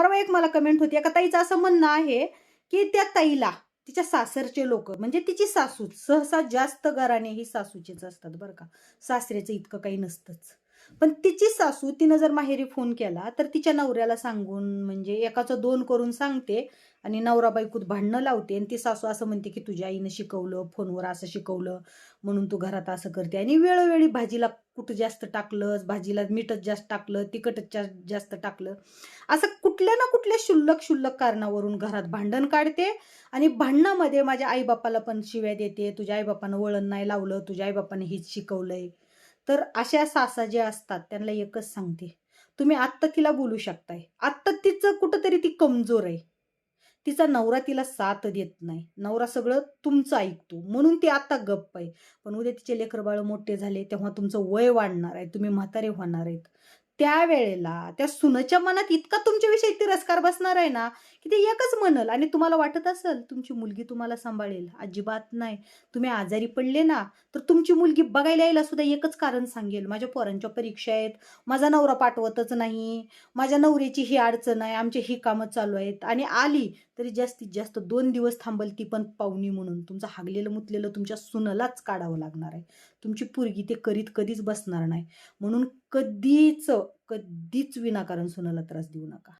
परवा एक मला कमेंट होती एका ताईचं असं म्हणणं आहे की त्या ताईला तिच्या सासरचे लोक म्हणजे तिची सासू सहसा जास्त घराणे ही सासूचेच असतात बरं का. सासऱ्याचं इतकं काही नसतंच. पण तिची सासू तिनं जर माहेरी फोन केला तर तिच्या नवऱ्याला सांगून म्हणजे एकाचं दोन करून सांगते आणि नवरा बायकूत भांडणं लावते आणि ती सासू असं म्हणते की तुझ्या आईनं शिकवलं फोनवर असं शिकवलं म्हणून तू घरात असं करते. आणि वेळोवेळी भाजीला कुठं जास्त टाकलं भाजीला मीठच जास्त टाकलं तिखटच जास्त टाकलं. असं कुठल्या ना कुठल्या शुल्लक शुल्लक कारणावरून घरात भांडण काढते आणि भांडणामध्ये माझ्या आईबापाला पण शिव्या देते तुझ्या आईबापानं वळण नाही लावलं तुझ्या आईबापानं हेच शिकवलंय. तर अशा सासा ज्या असतात त्यांना एकच सांगते. तुम्ही आत्ता तिला बोलू शकताय. आत्ता तिचं कुठंतरी ती कमजोर आहे. तिचा नवरा तिला साथ देत नाही. नवरा सगळं तुमचं ऐकतो. म्हणून ती आता गप्प आहे. पण उद्या तिचे लेकर बाळ मोठे झाले तेव्हा तुमचं वय वाढणार आहे. तुम्ही म्हातारे होणार आहेत. त्यावेळेला त्या सुनच्या मनात इतका तुमच्याविषयी तिरस्कार बसणार आहे ना की ते एकच म्हणल आणि तुम्हाला वाटत असेल तुमची मुलगी तुम्हाला सांभाळेल. अजिबात नाही. तुम्ही आजारी पडले ना तर तुमची मुलगी बघायला यायला सुद्धा एकच कारण सांगेल. माझ्या पोरांच्या परीक्षा आहेत माझा नवरा पाठवतच नाही माझ्या नवऱ्याची ही अडचण आहे आमची ही कामं चालू आहेत. आणि आली तरी जास्तीत जास्त दोन दिवस थांबल ती पण पाहुणी म्हणून. तुमचं हागलेलं मुतलेलं तुमच्या सुनलाच काढावं लागणार आहे. तुमची पोरगी ते करीत कधीच बसणार नाही. म्हणून कधीच कधीच विनाकारण सुनाला त्रास देऊ नका.